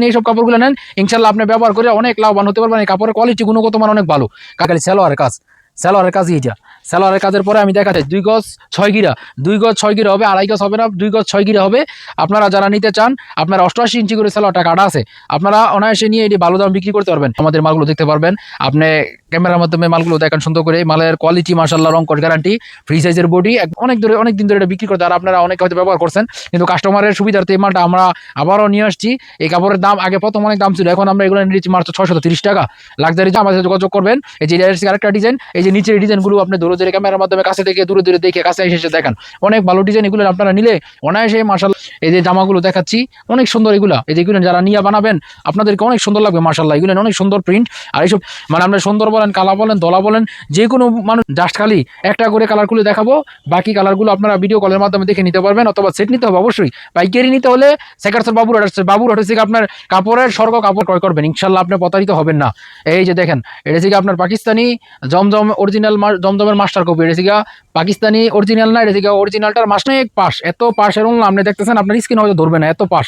নিয়ে এইসব কাপড়গুলো নেন, ইনশাল্লাহ আপনি ব্যবহার করে অনেক লাভবান হতে পারবেন। এই কাপড়ের কোয়ালিটি গুণগত মান অনেক ভালো। কাকালি সেলোয়ার কাজ। সালোয়ারের কাজই এটা স্যালোয়ারের কাজের পরে আমি দেখাচ্ছি, দুই গজ ছয় গিরা। দুই গজ ছয় গিরা হবে, আড়াই গজ হবে না, দুই গজ ছয় গিরা হবে। আপনারা যারা নিতে চান, আপনারা অষ্টআশি ইঞ্চি করে সালোয়ারটা কাটা আছে। আপনারা অনায়াসে নিয়ে এটি ভালো দাম বিক্রি করতে পারবেন। আমাদের মালগুলো দেখতে পারবেন। আপনি ক্যামেরার মাধ্যমে মালগুলো দেখেন সুন্দর করে। মালের কোয়ালিটি মার্শাল্লাহ রং কোট গ্যারান্টি ফ্রি সাইজের বডি অনেক ধরে, অনেক দিন ধরে এটা বিক্রি করতে, আর আপনারা অনেক হয়তো ব্যবহার করছেন। কিন্তু কাস্টমারের সুবিধার্থে এই মালটা আমরা আবারও নিয়ে আসছি। এই কাপড়ের দাম আগে প্রথম অনেক দাম ছিল, এখন আমরা এগুলো নিচ্ছি মাত্র ছশো তিরিশ টাকা। লাক্সারি আমাদের যোগাযোগ করবেন। এই যে আরেকটা ডিজাইন এই যে নিচের ডিজাইনগুলো আপনি দূরে দূরে ক্যামেরার মাধ্যমে কাছে থেকে দূরে দূরে দেখে কাছে এসে দেখেন। অনেক ভালো ডিজাইন এগুলো আপনারা নিলে অনায়াসে মার্শাল এই যে জামাগুলো দেখাচ্ছি, অনেক সুন্দর এগুলা। এই যেগুলো যারা নিয়ে বানাবেন, আপনাদেরকে অনেক সুন্দর লাগবে মার্শাল্লাহ এগুলো অনেক সুন্দর প্রিন্ট আর এইসব মানে আমরা সুন্দর বলেন, কালা বলেন, দলা বলেন, যে কোনো মানুষ জাস্ট খালি একটা করে কালার খুলে দেখাবো। বাকি কালারগুলো আপনারা ভিডিও কলের মাধ্যমে দেখে নিতে পারবেন, অথবা সেট নিতে হবে অবশ্যই। পাইকারি নিতে হলে সেকারসর বাবুর হাট বাবুর হাট থেকে আপনার কাপড়ের স্বর্গ কাপড় ক্রয় করবেন। ইনশাল্লাহ আপনি প্রতারিত হবেন না। এই যে দেখেন, এটা থেকে আপনার পাকিস্তানি জমজম অরিজিনাল জমজমের মাস্টার কপি এটা থেকে পাকিস্তানি অরিজিনাল না, এটা থেকে অরিজিনালটার মাস এক পাশ, এত পাশের আপনি দেখতেছেন, আপনার স্কিন হয়তো ধরবে না, এত পাশ।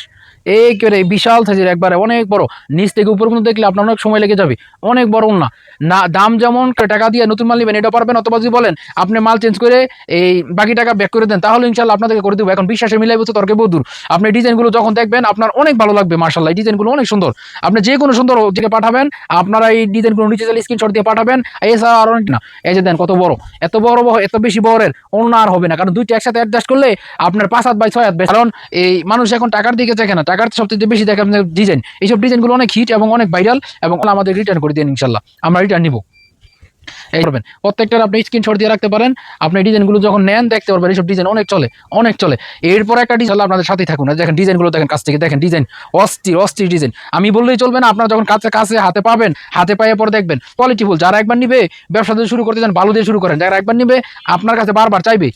এই করে বিশাল সাইজের একবারে অনেক বড়। নিচ থেকে উপর পর্যন্ত দেখলে আপনার অনেক সময় লেগে যাবে, অনেক বড় না না, দাম যেমন টাকা দিয়ে নতুন মাল নেবেন, এটা পারবেন, অথবা যদি বলেন, আপনি মাল চেঞ্জ করে এই বাকি টাকা ব্যাক করে দেন, তাহলে ইনশাল্লাহ আপনাদেরকে করে দেবো। এখন বিশ্বাসে মিলাই বলছে তর্কে বহুদূর আপনি ডিজাইনগুলো যখন দেখবেন, আপনার অনেক ভালো লাগবে মার্শাল্লাহ এই ডিজাইনগুলো অনেক সুন্দর। আপনি যে কোনো সুন্দর থেকে পাঠাবেন, আপনারা এই ডিজাইনগুলো নিচে চাইলে স্ক্রিনশট দিয়ে পাঠাবেন, এছাড়া আর অনেক না। এই যে দেন, কত বড়। এত বড় এত বেশি বড়ের অন্য আর হবে না। কারণ দুইটা একসাথে অ্যাডজাস্ট করলে আপনার পাঁচ হাত বাই ছয় হাত কারণ এই মানুষ এখন টাকার দিকে দেখে না। টাকার সবচেয়ে বেশি দেখে আপনার ডিজাইন এইসব ডিজাইনগুলো অনেক হিট এবং অনেক ভাইরাল এবং আমাদের রিটার্ন করে দিন ইনশাল্লাহ। আমরা রিটার্ন নিব। করবেন প্রত্যেকটার আপনি স্ক্রিনশট দিয়ে রাখতে পারেন। আপনি ডিজাইনগুলো যখন নেন, দেখতে পারবেন এইসব ডিজাইন অনেক চলে অনেক চলে। এরপর একটা ডিজাইন আপনাদের সাথেই থাকুন। দেখেন ডিজাইনগুলো দেখেন, কাছ থেকে দেখেন ডিজাইন অস্থির অস্থির ডিজাইন আমি বললেই চলবে না, আপনারা যখন কাছে কাছে, হাতে পাবেন, হাতে পায়ে পরে দেখবেন কোয়ালিটিফুল যারা একবার নিবে, ব্যবসা দিয়ে শুরু করতে চান ভালো দিয়ে শুরু করেন, যারা একবার নিবে, আপনার কাছে বারবার চাইবে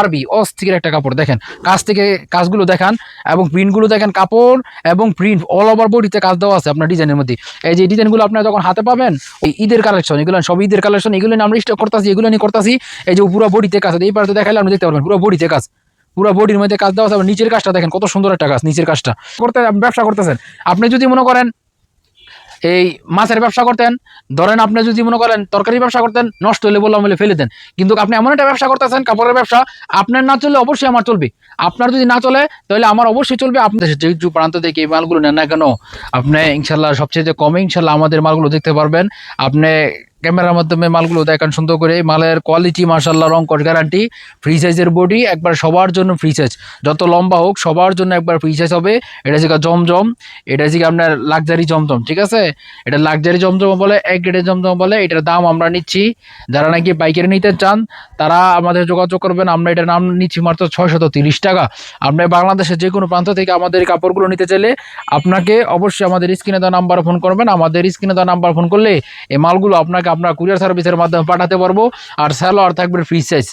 আরবি অস্থির একটা কাপড়, দেখেন। কাজ থেকে কাজগুলো দেখান এবং প্রিন্টগুলো দেখেন, কাপড় এবং প্রিন্ট অল ওভার বডিতে কাজ দেওয়া আছে আপনার ডিজাইনের মধ্যে। এই যে ডিজাইনগুলো আপনারা যখন হাতে পাবেন ওই ঈদের কালেকশন এগুলো সব ঈদের কালেকশন এগুলো আমরা স্টক করতেছি, এগুলো নিয়ে করতেছি, এই যে পুরো বডিতে কাজ আছে, এই পাশে দেখাইলে আপনি দেখতে পারবেন, পুরো বডিতে কাজ। পুরো বডির মধ্যে কাজ দেওয়া আছে নিচের কাজটা দেখেন, কত সুন্দর একটা কাজ, নিচের কাজটা। করতে ব্যবসা করতেছেন। আপনি যদি মনে করেন এই মাছের ব্যবসা করতেন, ধরেন আপনি যদি মনে করেন তরকারি ব্যবসা করতেন, নষ্ট হলে বললাম বলে ফেলে দেন। কিন্তু আপনি এমন একটা ব্যবসা করতেছেন, কাপড়ের ব্যবসা, আপনার না চললে অবশ্যই আমার চলবে। আপনার যদি না চলে, তাহলে আমার অবশ্যই চলবে। আপনি যেহেতু প্রান্ত থেকে এই মালগুলো নেন না কেন? আপনি ইনশাল্লাহ সবচেয়ে কমে ইনশাল্লাহ আমাদের মালগুলো দেখতে পারবেন। আপনি ক্যামেরার মাধ্যমে মালগুলো দেখান সুন্দর করে। মালের কোয়ালিটি মার্শাল্লাহ রং কট গ্যারান্টি ফ্রি সাইজের বডি একবার সবার জন্য ফ্রি সাইজ যত লম্বা হোক, সবার জন্য একবার ফ্রি সাইজ হবে। এটা হচ্ছে জমজম, এটা হচ্ছে আপনার লাক্সারি জমজম, ঠিক আছে? এটা লাক্সারি জমজম বলে, এক গ্রেডের জমজম বলে, এটার দাম আমরা নিচ্ছি। যারা নাকি বাইকের নিতে চান, তারা আমাদের যোগাযোগ করবেন। আমরা এটার নাম নিচ্ছি মাত্র ছয়শত তিরিশ টাকা। আপনি বাংলাদেশের যে কোনো প্রান্ত থেকে আমাদের কাপড়গুলো নিতে চাইলে আপনাকে অবশ্যই আমাদের স্ক্রিনে দেওয়া নাম্বার ফোন করবেন। আমাদের স্ক্রিনে দেওয়া নাম্বার ফোন করলে এই মালগুলো আপনাকে আপনার কুরিয়ার সার্ভিসের মাধ্যমে পাঠাতে পারব। আর স্যালোয়ার থাকবে ফ্রি সাইজ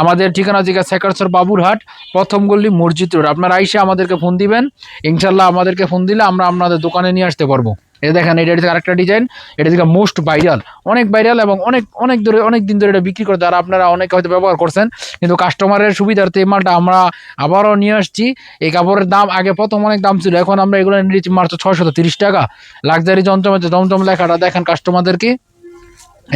আমাদের ঠিকানা জিজ্ঞা সেকারসর বাবুরহাট, প্রথম গল্লি মসজিদ রোড। আপনারা আইসে আমাদেরকে ফোন দিবেন। ইনশাল্লাহ আমাদেরকে ফোন দিলে আমরা আপনাদের দোকানে নিয়ে আসতে পারব। এই দেখেন, এটা হচ্ছে আরেকটা ডিজাইন এটা থেকে মোস্ট ভাইরাল অনেক ভাইরাল এবং অনেক অনেক ধরে অনেক দিন ধরে এটা বিক্রি করে তারা আপনারা অনেক হয়তো ব্যবহার করছেন, কিন্তু কাস্টমারের সুবিধার্থে এই মালটা আমরা আবারও নিয়ে আসছি। এই কাপড়ের দাম আগে প্রথম অনেক দাম ছিল, এখন আমরা এগুলো নিয়েছি মাত্র ছয়শত তিরিশ টাকা। লাক্সারি যন্ত্রমাতে জমজম লেখাটা দেখেন কাস্টমারদেরকে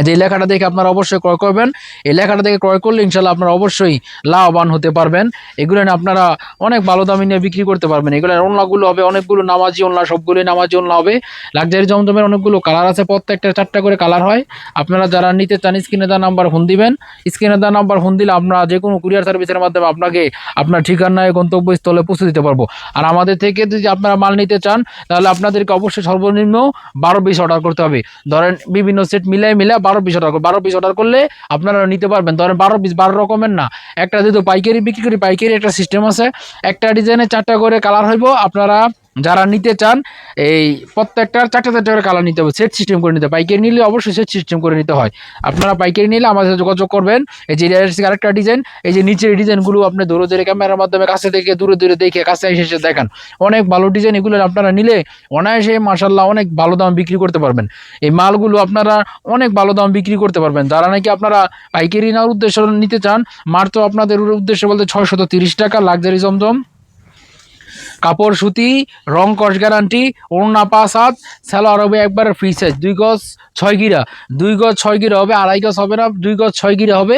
যে এই লেখাটা দেখে আপনারা অবশ্যই ক্রয় করবেন। এই লেখাটা দেখে ক্রয় করলে ইনশাল্লাহ আপনারা অবশ্যই লাভবান হতে পারবেন। এগুলো আপনারা অনেক ভালো দামে নিয়ে বিক্রি করতে পারবেন। এগুলো ওনলাগুলো হবে, অনেকগুলো নামাজি ওনলা সবগুলোই নামাজি ওনলা হবে। লাক্সারি জমজমের অনেকগুলো কালার আছে, প্রত্যেকটা চারটা করে কালার হয়। আপনারা যারা নিতে চান, স্ক্রিনে দেওয়া নাম্বার ফোন দিবেন। স্ক্রিনে দেওয়া নাম্বার ফোন দিলে আমরা যে কোনো কুরিয়ার সার্ভিসের মাধ্যমে আপনাকে আপনার ঠিকানায়, গন্তব্যস্থলে পৌঁছে দিতে পারব। আর আমাদের থেকে যদি আপনারা মাল নিতে চান, তাহলে আপনাদেরকে অবশ্যই সর্বনিম্ন বারো পিস অর্ডার করতে হবে। ধরেন বিভিন্ন সেট মিলাই মিলে বারো পিস অর্ডার বারো পিস অর্ডার করলে আপনারা নিতে পারবেন। ধরেন বারো পিস বারো রকমের না। একটা যেহেতু পাইকারি বিক্রি করি, পাইকারি একটা সিস্টেম আছে। একটা ডিজাইনে চারটা করে কালার হইব, আপনারা যারা নিতে চান, এই প্রত্যেকটার চারটে চারটে করে কালার নিতে হবে সেট সিস্টেম করে নিতে পাইকারি নিলে অবশ্যই সেট সিস্টেম করে নিতে হয়। আপনারা পাইকারি নিলে আমাদের সাথে যোগাযোগ করবেন। এই যে আরেকটা ডিজাইন এই যে নিচের ডিজাইনগুলো আপনি দূরে দূরে ক্যামেরার মাধ্যমে কাছে থেকে দূরে দূরে দেখে কাছে এসে এসে দেখান। অনেক ভালো ডিজাইন এগুলো আপনারা নিলে অনায়াসে মাসাল্লাহ অনেক ভালো দাম বিক্রি করতে পারবেন। এই মালগুলো আপনারা অনেক ভালো দাম বিক্রি করতে পারবেন। যারা নাকি আপনারা পাইকারি নেওয়ার উদ্দেশ্য নিতে চান, মাত্র আপনাদের উদ্দেশ্য বলতে ছয়শত তিরিশ টাকা লাক্সারি জমজম। কাপড় সুতি, রং কস গ্যারান্টি ওড়না পাঁচ হাত স্যালোয়ার হবে একবার ফ্রি সাইজ দুই গজ ছয় গিরা। দুই গজ ছয় গিরা হবে, আড়াই গজ হবে না, দুই গজ ছয় গিরা হবে।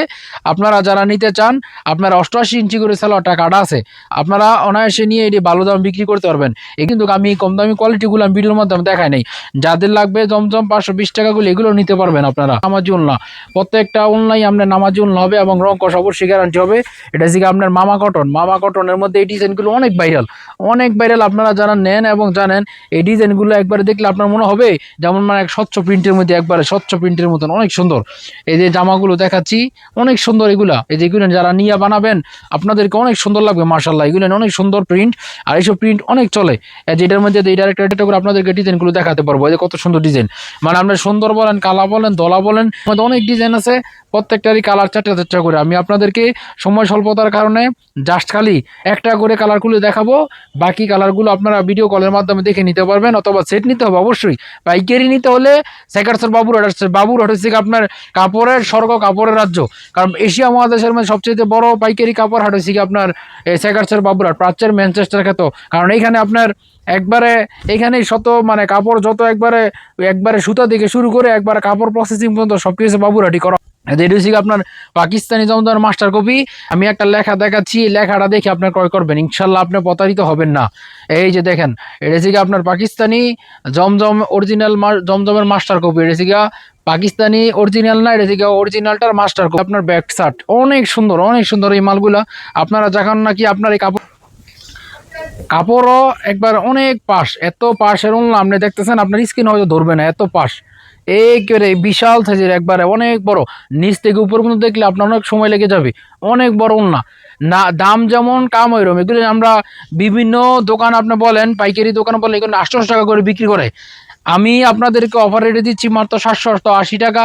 আপনারা যারা নিতে চান, আপনারা অষ্টআশি ইঞ্চি করে স্যালোয়ারটা কাটা আছে। আপনারা অনায়াসে নিয়ে এটি ভালো দাম বিক্রি করতে পারবেন। এই কিন্তু আমি কম দামি কোয়ালিটিগুলো আমি ভিডিওর মাধ্যমে দেখাই নাই। যাদের লাগবে জমজম পাঁচশো বিশ টাকাগুলো এগুলো নিতে পারবেন আপনারা। নামাজি উল্লা প্রত্যেকটা অনলাইন আপনার নামাজি উল্লা হবে এবং রং কষ অবশ্যই গ্যারান্টি হবে। এটা হচ্ছে কি আপনার মামা কটন মামা কটনের মধ্যে এই ডিজাইনগুলো অনেক ভাইরাল অনেক ভাইরাল আপনারা যারা নেন এবং জানেন, এই ডিজাইনগুলো একবারে দেখলে আপনার মনে হবে, যেমন মানে এক স্বচ্ছ প্রিন্টের মধ্যে একবারে স্বচ্ছ প্রিন্টের মতন, অনেক সুন্দর। এই যে জামাগুলো দেখাচ্ছি, অনেক সুন্দর এগুলা। এই যে এগুলো যারা নিয়ে বানাবেন, আপনাদেরকে অনেক সুন্দর লাগবে মার্শাল্লাহ এগুলো অনেক সুন্দর প্রিন্ট আর এইসব প্রিন্ট অনেক চলে। এই যে এটার মধ্যে এই ডাইরেক্ট এটা করে আপনাদেরকে ডিজাইনগুলো দেখাতে পারব। এই যে কত সুন্দর ডিজাইন। মানে আপনার সুন্দর বলেন, কালা বলেন, দলা বলেন অনেক ডিজাইন আছে। প্রত্যেকটারই কালার চারটা চারটা করে। আমি আপনাদেরকে সময় স্বল্পতার কারণে জাস্ট খালি একটা করে কালার খুলে দেখাবো। বাকি কালারগুলো আপনারা ভিডিও কলের মাধ্যমে দেখে নিতে পারবেন অথবা সেট নিতে হবে অবশ্যই। পাইকারি নিতে হলে সেকারসর বাবুর বাবুর হচ্ছে আপনার কাপড়ের স্বর্গ, কাপড়ের রাজ্য। কারণ এশিয়া মহাদেশের মধ্যে সবচেয়ে বড় পাইকারি কাপড় হাট হচ্ছে আপনার সেকারসর বাবুর হাট প্রাচ্যের ম্যানচেস্টার খ্যাত। কারণ এইখানে আপনার একবারে, এখানে শত মানে কাপড় যত একবারে একবারে সুতা থেকে শুরু করে একবারে কাপড় প্রসেসিং পর্যন্ত সব কিছু বাবুরাটি করা। এটা আপনার পাকিস্তানি জমদার মাস্টার কপি। আমি একটা লেখা দেখাচ্ছি লেখাটা দেখে আপনার ক্রয় করবেন। ইনশাল্লাহ আপনি প্রতারিত হবেন না। এই যে দেখেন, এটা আপনার পাকিস্তানি জমজম অরিজিনাল জমজমের মাস্টার কপি। এটা পাকিস্তানি অরিজিনাল না, এটা থেকে অরিজিনালটার মাস্টার কপি। আপনার ব্যাক শার্ট অনেক সুন্দর অনেক সুন্দর এই মালগুলা। আপনারা যখন নাকি আপনার এই কাপড় কাপড়ও একবার অনেক পাশ। এত পাশের উনলা আপনি দেখতেছেন, আপনার স্কিন হয়তো ধরবে না, এত পাশ। একেবারে বিশাল সাইজের একবারে অনেক বড়। নিচ থেকে উপর পর্যন্ত দেখলে আপনার অনেক সময় লেগে যাবে। অনেক বড় উন্না না, দাম যেমন কাম ওইরকম। এগুলো আমরা বিভিন্ন দোকান আপনি বলেন, পাইকারি দোকান বলেন, এগুলো আটশোশো টাকা করে বিক্রি করে। আমি আপনাদেরকে অফার রেটে দিচ্ছি মাত্র সাতশো আশি টাকা।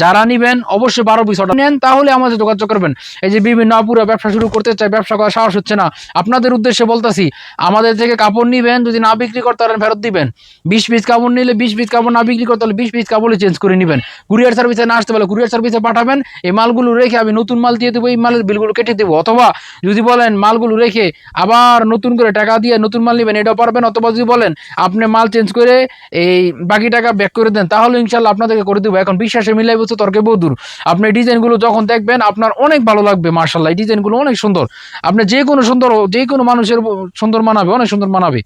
যারা নেবেন, অবশ্যই বারো পিস অর্ডার নেন, তাহলে আমাদের যোগাযোগ করবেন। এই যে বিভিন্ন আপুরা ব্যবসা শুরু করতে চায়, ব্যবসা করার সাহস হচ্ছে না। আপনাদের উদ্দেশ্যে বলতেছি, আমাদের থেকে কাপড় নিবেন, যদি না বিক্রি করতে পারেন, ফেরত দিবেন। বিশ পিস কাপড় নিলে বিশ পিস কাপড় না বিক্রি করতে হলে বিশ পিস কাপড়ই চেঞ্জ করে নেবেন। কুরিয়ার সার্ভিসে না আসতে পারলে কুরিয়ার সার্ভিসে পাঠাবেন। এই মালগুলো রেখে আমি নতুন মাল দিয়ে দেবো, এই মালের বিলগুলো কেটে দেবো। অথবা যদি বলেন মালগুলো রেখে আবার নতুন করে টাকা দিয়ে নতুন মাল নেবেন, এটাও পারবেন। অথবা যদি বলেন আপনি মাল চেঞ্জ করে এই বাকি টাকা ব্যাক করে দেন, তাহলে ইনশাল্লাহ আপনাদেরকে করে দেবো। এখন বিশ্বাসে মিলাই বলছে তর্কে বহুদূর। আপনি ডিজাইনগুলো যখন দেখবেন, আপনার অনেক ভালো লাগবে মার্শাল্লাহ এই ডিজাইনগুলো অনেক সুন্দর। আপনি যে কোনো সুন্দর যে কোনো মানুষের সুন্দর মানাবে, অনেক সুন্দর মানাবে।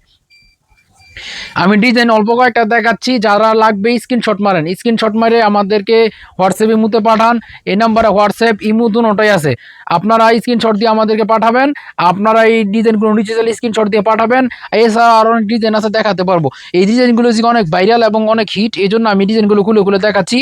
আমি ডিজাইন অল্প কয়েকটা দেখাচ্ছি, যারা লাগবে স্ক্রিনশট মারেন। স্ক্রিনশট মারে আমাদেরকে হোয়াটসঅ্যাপ ইমুতে পাঠান। এই নাম্বারে হোয়াটসঅ্যাপ ইমু দুটোই আছে। আপনারা স্ক্রিনশট দিয়ে আমাদেরকে পাঠাবেন। আপনারা এই ডিজাইনগুলো নিচে চাইলে স্ক্রিনশট দিয়ে পাঠাবেন, এছাড়া আরও অনেক ডিজাইন আছে দেখাতে পারব। এই ডিজাইনগুলো হচ্ছে অনেক ভাইরাল এবং অনেক হিট এই জন্য আমি ডিজাইনগুলো খুলে খুলে দেখাচ্ছি।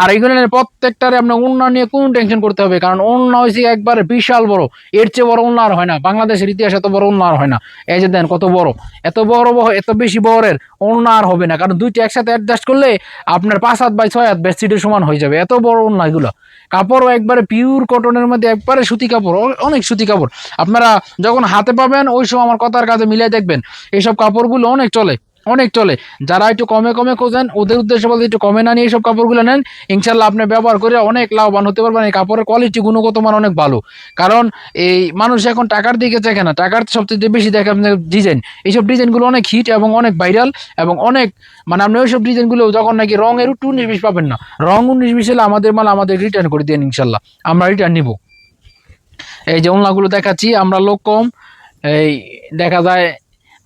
আর এইগুলো প্রত্যেকটারে আপনার অন্য নিয়ে কোনো টেনশন করতে হবে, কারণ অন্য হয়েছে একবার বিশাল বড়। এর চেয়ে বড় অন্য আর হয় না। বাংলাদেশের ইতিহাস এত বড় অন্য আর হয় না। এই যে দেন, কত বড়। এত বড়, এত বেশি বড়ের অন্য আর হবে না। কারণ দুইটা একসাথে অ্যাডজাস্ট করলে আপনার পাঁচ হাত বাই ছয় হাত বেডশিটের সমান হয়ে যাবে। এত বড় অন্য এগুলো কাপড়ও একবারে পিওর কটনের মধ্যে একবারে সুতি কাপড় অনেক সুতি কাপড়। আপনারা যখন হাতে পাবেন, ওই সময় আমার কথার কাছে মিলিয়ে দেখবেন এইসব কাপড়গুলো অনেক চলে। অনেক চলে। যারা একটু কমে কমে খোঁজেন, ওদের উদ্দেশ্যে বলতে একটু কমে না নিয়ে এইসব কাপড়গুলো নেন। ইনশাল্লাহ আপনি ব্যবহার করে অনেক লাভবান হতে পারবেন, এই কাপড়ের কোয়ালিটি গুণগত মান অনেক ভালো। কারণ এই মানুষ এখন টাকার দিকে দেখে না, টাকার সবচেয়ে বেশি দেখে আপনার ডিজাইন এইসব ডিজাইনগুলো অনেক হিট এবং অনেক ভাইরাল এবং অনেক মানে আপনি ওইসব ডিজাইনগুলো যখন নাকি রঙের একটু উনিশ বিশ পাবেন না রং উনিশ বিশ হলে আমাদের মাল আমাদের রিটার্ন করে দিন ইনশাল্লাহ আমরা রিটার্ন নিব। এই যে ওনলাগুলো দেখাচ্ছি, আমরা লোক কম, এই দেখা যায়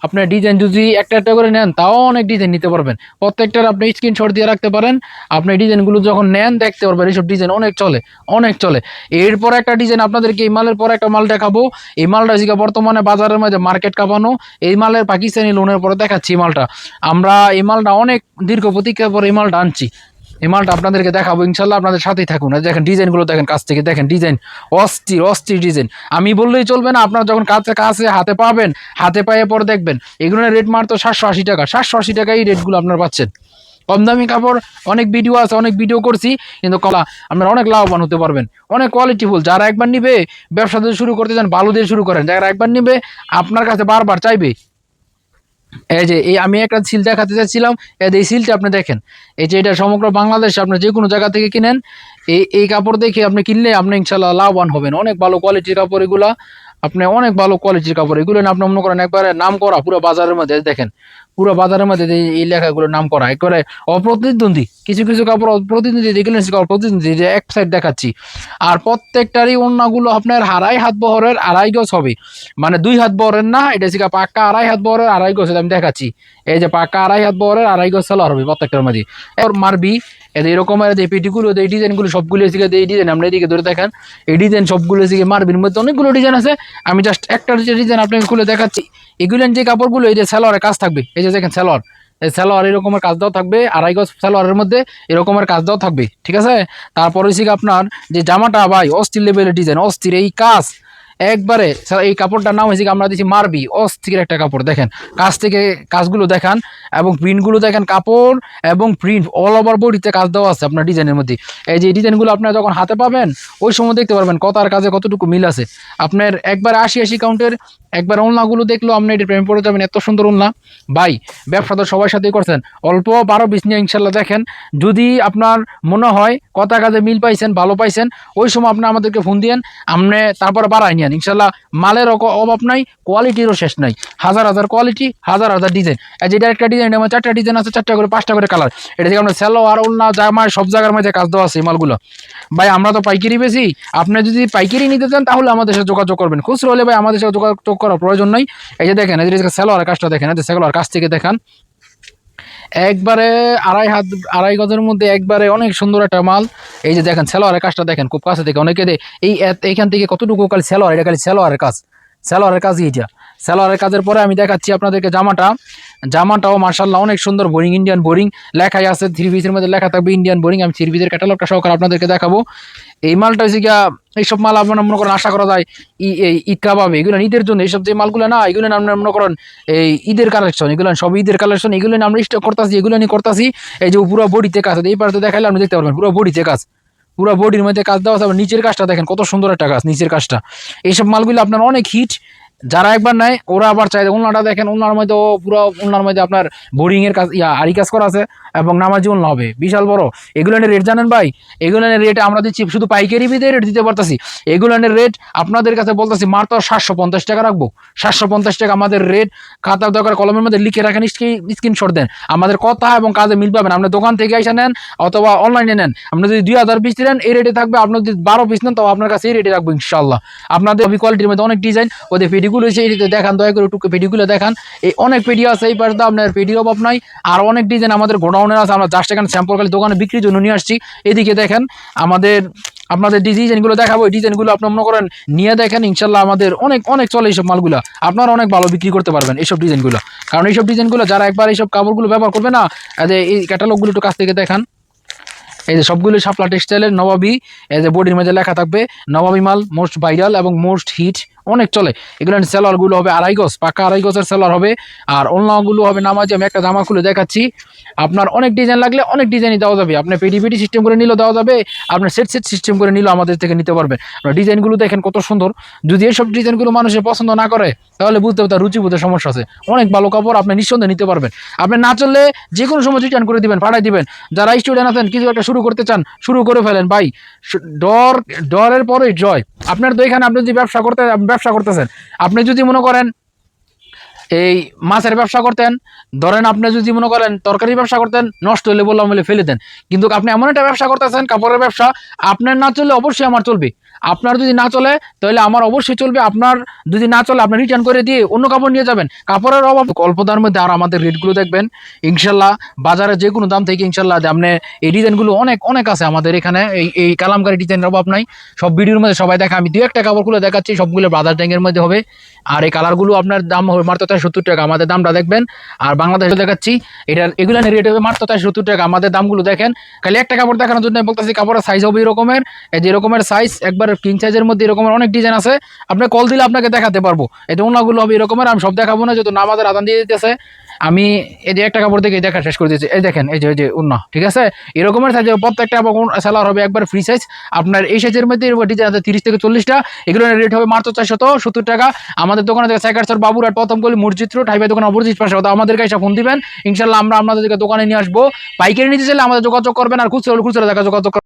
আপনার ডিজাইন যদি একটা একটা করে নেন, তাও অনেক ডিজাইন নিতে পারবেন। প্রত্যেকটার আপনি স্ক্রিনশট দিয়ে রাখতে পারেন। আপনি ডিজাইনগুলো যখন নেন, দেখতে পারবেন, এইসব ডিজাইন অনেক চলে অনেক চলে। এরপর একটা ডিজাইন আপনাদেরকে এই মালের পর একটা মাল দেখাবো। এই মালটা জিগা বর্তমানে বাজারের মধ্যে মার্কেট কাঁপানো। এই মালের পাকিস্তানি লোনের পরে দেখাচ্ছি এই মালটা। আমরা এই মালটা অনেক দীর্ঘ প্রতীক্ষার পর এই মালটা আনছি। এই মালটা আপনাদেরকে দেখাবো, ইনশাল্লাহ আপনাদের সাথেই থাকুন। আর দেখেন ডিজাইনগুলো দেখেন কাছ থেকে, দেখেন ডিজাইন, অস্থির অস্থির ডিজাইন। আমি বললেই চলবে না, আপনারা যখন কাছে কাছে হাতে পাবেন, হাতে পায়ে পরে দেখবেন, এগুলোর রেট মাত্র সাতশো আশি টাকা, সাতশো আশি টাকা এই রেটগুলো আপনারা পাচ্ছেন। কম দামি কাপড়, অনেক ভিডিও আছে, অনেক ভিডিও করছি, কিন্তু কলা আপনারা অনেক লাভবান হতে পারবেন। অনেক কোয়ালিটিফুল যারা একবার নিবে, ব্যবসা দিয়ে শুরু করতে চান ভালো দিয়ে শুরু করেন, যারা একবার নিবে, আপনার কাছে বারবার চাইবে এই যে, এই আমি একটা সিল দেখাতে চাচ্ছিলাম এই সিলটা আপনি দেখেন। এই যে এটা সমগ্র বাংলাদেশে আপনি যে কোনো জায়গা থেকে কিনেন, এই এই কাপড় দেখে আপনি কিনলে আপনি ইনশাল্লাহ লাভবান হবেন। অনেক ভালো কোয়ালিটির কাপড় এগুলা। আপনি অনেক ভালো কোয়ালিটির কাপড়, এগুলো আপনি মনে করেন একবারে নাম করা পুরো বাজারের মধ্যে, দেখেন, পুরো বাজারের মধ্যে এই- লেখাগুলো নাম করা একবারে অপ্রতিদ্বন্দ্বী, কিছু কিছু কাপড় অপ্রতিদ্বন্দ্বী যেগুলো অপ্রতিদ্বন্দ্বী, যে এক সাইড দেখাচ্ছি। আর প্রত্যেকটারই অন্যগুলো আপনার আড়াই হাত বহরের আড়াই গজ হবে। মানে দুই হাত বহরের না, এটা গিয়ে পাক্কা আড়াই হাত বহরের আড়াই গজ আমি দেখাচ্ছি। এই যে পাক্কা আড়াই হাত বহরের আড়াই গজ সেলার হবে প্রত্যেকটার মধ্যে। এর মারবি এদের এরকমের যে পেটিগুলো এই ডিজাইনগুলো সবগুলো এসে এই ডিজাইন আমরা এদিকে ধরে দেখেন, এই ডিজাইন সবগুলো গিয়ে মারবির মধ্যে অনেকগুলো ডিজাইন আছে। আমি জাস্ট একটা ডিজাইন আপনাকে খুলে দেখাচ্ছি। এগুলো যে কাপড়গুলো, এই যে সেলোয়ারের কাজ থাকবে, এই যে দেখেন সেলোয়ার। এই সেলোয়ার এরকমের কাজ দেওয়া থাকবে, আড়াই গজ সেলোয়ারের মধ্যে এরকমের কাজ দেওয়া থাকবে, ঠিক আছে? তারপর গিয়ে আপনার যে জামাটা, ভাই, অস্থির লেভেলের ডিজাইন অস্থির এই কাজ। একবারে সা- এই কাপড়টার নাম হয়েছে আমরা দিচ্ছি মারবি, অস্থির একটা কাপড়, দেখেন। কাজ থেকে কাজগুলো দেখান, এবং প্রিন্টগুলো দেখেন, কাপড় এবং প্রিন্ট অল ওভার বডিতে কাজ দেওয়া আছে আপনার ডিজাইনের মধ্যে। এই যে ডিজাইনগুলো আপনারা যখন হাতে পাবেন, ওই সময় দেখতে পারবেন কতার কাজে কতটুকু মিল আছে। আপনার একবার আশি আশি কাউন্টের একবার ওলনাগুলো দেখলেও আপনি এটি প্রেম পড়ে যাবেন, এত সুন্দর ওলনা। ভাই ব্যবসা তো সবার সাথেই করছেন। অল্প বারো বিশ নিয়ে ইনশাল্লাহ দেখেন, যদি আপনার মনে হয়, কথা কাজে মিল পাইছেন, ভালো পাইছেন, ওই সময় আপনি আমাদেরকে ফোন দিয়েন, আপনি তারপরে বাড়াই নিয়েন ইনশাল্লাহ মালের অভাব নাই কোয়ালিটিরও শেষ নাই। হাজার হাজার কোয়ালিটি হাজার হাজার ডিজাইন এই যেটা একটা ডিজাইন আমার চারটা ডিজাইন আছে, চারটা করে, পাঁচটা করে কালার এটা থেকে আপনার স্যালো আর ওলনা জামা, সব জায়গার মধ্যে কাজ দেওয়া আছে মালগুলো। ভাই, আমরা তো পাইকারি বেশি। আপনি যদি পাইকারি নিতে চান, তাহলে আমাদের সাথে যোগাযোগ করবেন। খুচরো হলে ভাই, আমাদের সাথে যোগাযোগ করার প্রয়োজন নাই। এই যে দেখেন, এই যে সেলোয়ার কাজটা দেখেন, এই যে সেলোয়ার কাছ থেকে দেখান। একবারে আড়াই হাত, আড়াই গজের মধ্যে একবারে অনেক সুন্দর একটা মাল। এই যে দেখেন, সেলোয়ারের কাজটা দেখেন, খুব কাছে দেখে অনেকে এই এইখান থেকে কতটুকু কাল সেলোয়ার? এটা খালি সেলোয়ারের কাজ। সেলোয়ারের কাজই এটা সেলোয়ারের কাজের পরে আমি দেখাচ্ছি আপনাদেরকে জামাটা। জামাটাও মার্শাল্লাহ অনেক সুন্দর বোরিং ইন্ডিয়ান বোরিং। লেখাই আছে থ্রি পিসের মধ্যে লেখা থাকবে ইন্ডিয়ান বোরিং। আমি থ্রি পিসের ক্যাটালগটা সহকারে আপনাদেরকে দেখাবো। এই মালটা হচ্ছে গিয়া, এইসব মাল আপনার মনে করেন আশা করা যায় ঈদ কাবাবে এগুলো ঈদের জন্য, এইসব যে মালগুলো না, এগুলো আপনার মনে করেন এই ঈদের কালেকশন এগুলো সব ঈদের কালেকশন এগুলো আমরা স্টক করতেছি, এগুলো নিয়ে করতেছি। এই যে পুরো বডিতে কাজ এই পাশে দেখাইলে আপনি দেখতে পারবেন, পুরো বডিতে কাজ। পুরো বডির মধ্যে কাজ দেওয়া আছে নিচের কাজটা দেখেন, কত সুন্দর একটা কাজ, নিচের কাজটা। এইসব মালগুলো আপনার অনেক হিট যারা একবার নেয় ওরা আবার চাই ওনাটা দেখেন ওনার মধ্যে ও পুরো ওনার মধ্যে আপনার বোরিং এর কাজ ইয়া আরি কাজ করা আছে এবং নামাজি ওলনা হবে। বিশাল বড়। এগুলো রেট জানেন ভাই? এগুলো রেট আমরা দিচ্ছি শুধু পাইকারি বিদে রেট দিতে পারতাছি। এগুলো রেট আপনাদের কাছে বলতেছি মাত্র সাতশো পঞ্চাশ টাকা রাখব। সাতশো পঞ্চাশ টাকা আমাদের রেট খাতার দরকার কলমের মধ্যে লিখে রাখেন স্ক্রিনশট দেন। আমাদের কথা এবং কাজে মিল পাবেন। আপনি দোকান থেকে এসে নেন অথবা অনলাইনে নেন। আপনি যদি দুই হাজার পিস নেন, এই রেটে থাকবে। আপনি যদি বারো পিস নেন তবে আপনার কাছে এই রেটে রাখব ইনশাল্লাহ আপনাদের কোয়ালিটির মধ্যে অনেক ডিজাইন ওদের এসে এটিতে দেখান, দয়া করে একটু পেডিগুলো দেখান। এই অনেক পেডি আছে, এই পাশে আপনার পেডির অভাব নাই। আর অনেক ডিজাইন আমাদের গোডাউনের আছে, আমরা জাস্ট এখানে স্যাম্পল খালি দোকানে বিক্রির জন্য নিয়ে আসছি। এদিকে দেখেন, আমাদের, আপনাদের ডিজাইনগুলো দেখাবো, এই ডিজাইনগুলো আপনি মনে করেন নিয়ে দেখেন, ইনশাল্লাহ আমাদের অনেক অনেক চলে এইসব মালগুলো। আপনারা অনেক ভালো বিক্রি করতে পারবেন এইসব ডিজাইনগুলো কারণ এইসব ডিজাইনগুলো যারা একবার এইসব কাপড়গুলো ব্যবহার করবে না, এই ক্যাটালগুলো একটু কাছ থেকে দেখান। এই যে সবগুলো শাপলা টেক্সটাইলের নবাবী, এই যে বডির মধ্যে লেখা থাকবে, নবাবী মাল মোস্ট ভাইরাল এবং মোস্ট হিট অনেক চলে। এগুলো সেলারগুলো হবে আড়াই গজ, পাকা আড়াই গজের সেলার হবে। আর অন্যগুলো হবে নামাজি আমি একটা জামা খুলে দেখাচ্ছি। আপনার অনেক ডিজাইন লাগলে অনেক ডিজাইনই দেওয়া যাবে। আপনি পেডি পেডি সিস্টেম করে নিলেও দেওয়া যাবে, আপনার সেট সেট সিস্টেম করে নিলেও আমাদের থেকে নিতে পারবেন। ডিজাইনগুলো দেখেন কত সুন্দর। যদি এইসব ডিজাইনগুলো মানুষের পছন্দ না করে, তাহলে বুঝতে হবে তার রুচিবোধের সমস্যা আছে। অনেক ভালো কাপড় আপনি নিঃসন্দেহে নিতে পারবেন। আপনি না চললে যে কোনো সময় রিটার্ন করে দিবেন, পাঠাই দিবেন। যারা স্টুডেন্ট আছেন, কিছু একটা শুরু করতে চান, শুরু করে ফেলেন। ভাই ডর ডরের পরেই জয়। আপনার তো এখানে আপনি যদি ব্যবসা করতে ব্যবসা করতেছেন। আপনি যদি মনে করেন এই মাছের ব্যবসা করতেন, ধরেন আপনি যদি মনে করেন তরকারি ব্যবসা করতেন, নষ্ট হলে বললাম বলে ফেলে দেন। কিন্তু আপনি এমন একটা ব্যবসা করতেছেন, কাপড়ের ব্যবসা, আপনার না চললে অবশ্যই আমার চলবে। আপনার যদি না চলে, তাহলে আমার অবশ্যই চলবে। আপনার যদি না চলে, আপনি রিটার্ন করে দিয়ে অন্য কাপড় নিয়ে যাবেন। কাপড়ের অভাব। অল্প দামের মধ্যে আর আমাদের রেটগুলো দেখবেন। ইনশাল্লাহ, বাজারে যে কোনো দাম থেকে ইনশাল্লাহ আপনি এই ডিজাইনগুলো অনেক অনেক আছে আমাদের এখানে। এই এই কালামকারী ডিজাইনের অভাব নাই। সব ভিডিওর মধ্যে সবাই দেখা, আমি দু একটা কাপড়গুলো দেখাচ্ছি, সবগুলো ব্রাদার ট্যাঙ্গের মধ্যে হবে। আর এই কালারগুলো আপনার দাম হবে মাত্র তাই সত্তর টাকা। আমাদের দামটা দেখবেন। আর বাংলাদেশে দেখাচ্ছি এটার এগুলো রেট হবে মাত্র তাই সত্তর টাকা। আমাদের দামগুলো দেখেন, খালি একটা কাপড় দেখানোর জন্য বলতেছি, কাপড়ের সাইজ হবে এরকমের। যে এরকমের সাইজ একবার কিং সাইজের মধ্যে এরকমের অনেক ডিজাইন আছে। আপনি কল দিলে আপনাকে দেখাতে পারব। এই ওনাগুলো হবে এরকমের, আমি সব দেখাবো না, যেহেতু নামাজের আদান দিয়ে দিতেছে। আমি এই যে একটা কাপড় থেকে দেখা শেষ করে দিয়েছি। এই দেখেন, এই যে যে, উন্না, ঠিক আছে? এরকমের সাইজ প্রত্যেকটা সেলার হবে একবার ফ্রি সাইজ আপনার এই সাইজের মধ্যে ডিজাইন আছে, তিরিশ থেকে চল্লিশটা। এগুলো রেট হবে মাত্র চারশত সত্তর টাকা। আমাদের দোকানে থেকে সাইকার স্যার বাবুর আর প্রথম গলি মসজিদ রোড হাইওয়ে দোকান অপোজিট পাশে। অথবা আমাদেরকে কাছে ফোন দিবেন। ইনশাল্লাহ আমরা আপনাদেরকে দোকানে নিয়ে আসব। পাইকারি নিতে চাইলে আমাদের যোগাযোগ করবেন আর খুচরো খুচরো দেখা যোগাযোগ।